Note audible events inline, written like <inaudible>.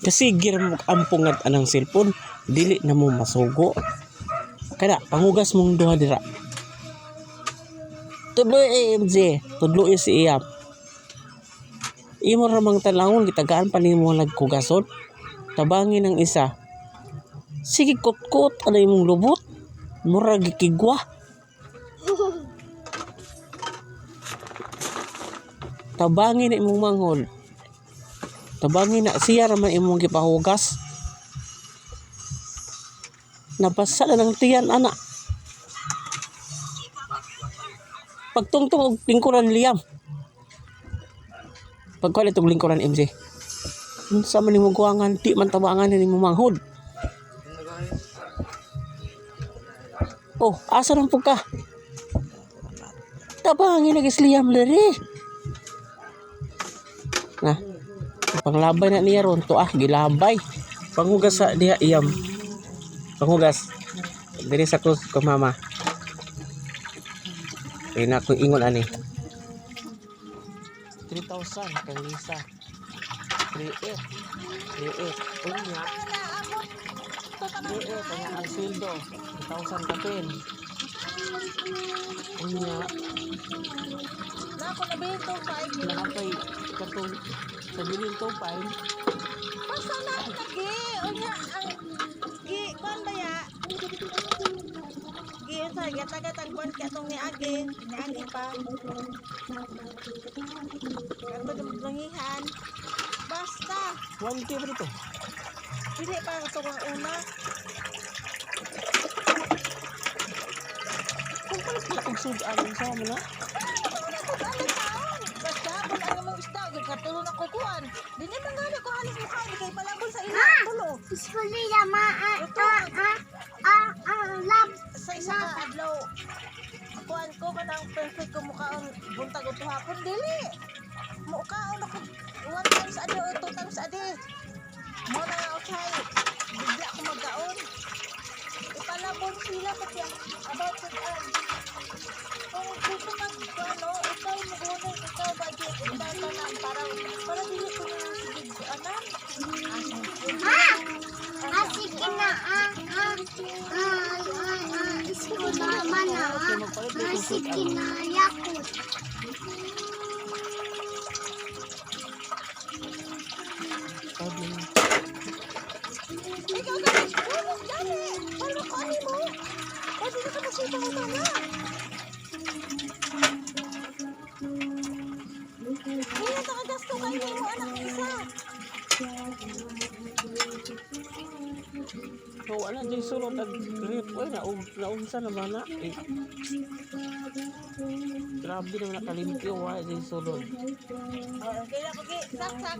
Kasi gira mo ampungan anang cellphone, dili na mo masugo. Kada pangugas mong duha dira. Tudlo AMJ, tudlo si Iyap. Imo ramang talawon gitagaan pa nimo nagkugason. Tabangin ang isa. Sige kot-kot ano imong lubot. Murag gikigwa. <laughs> Tabangin imong manghol. Tabangin na siya raman imong gipahugas. Nabasa na ng tiyan ana. Pagtungtong og lingkuran liyam. Pagkuha itong lingkuran MJ. Unsa man nimo guwangan di man tabangan nimo manghod. Oh, asa nang pugka? Tabangin na gisliyam lere. Panglabay na niya ron to ah gilabay. Panghugas sa diha iyam. Panghugas. Diri sa kus ko mama. Kaya na akong ingon ani. 3,000 kay Lisa. 3,800. 3,800. Unya. 3,800 kanya ang sildo. 1,000 ka pin. Unya. Nako na bito five. Nakapay katong sa bilin to pain. Basta na gi unya ang gi kon ba ya? Gi sa gatagat ang kon kay atong ni agi, ni agi pa. Kanto dum langihan. Basta, 1K pa dito. dili pa ang una. Kung palit mo itong sugaan sa mo na. Basta isda, gi katulong ako kuan. Dili man gani ko halos mukha ni kay palabon sa ila tulo. Iskulila ma a a a a a lab sa isa ka adlaw. Kuan ko kanang perfect ko mukhaon buntag o tuhapon dili. Mukhaon ako one times a day or two times a day mo na nga usay bigla ko magkaon ipalabon sila pati about it um, kung gusto mag ano ikaw magunay ikaw budget ikaw tanan para para dili ko na sige anan ah asik ina a a a a iskula mana a asik ina yakut Sabi niya, ikaw na tulog dali para ko ano mo pwede na ka masita mo sana Hindi na gasto kayo mo anak isa. So, wala dyan sulod nag-grip. Uy, naum, naunsa na ba na? Eh. Grabe na nakalimpyo. Wala dyan sulod. Oh, kaya ko gi sak sak.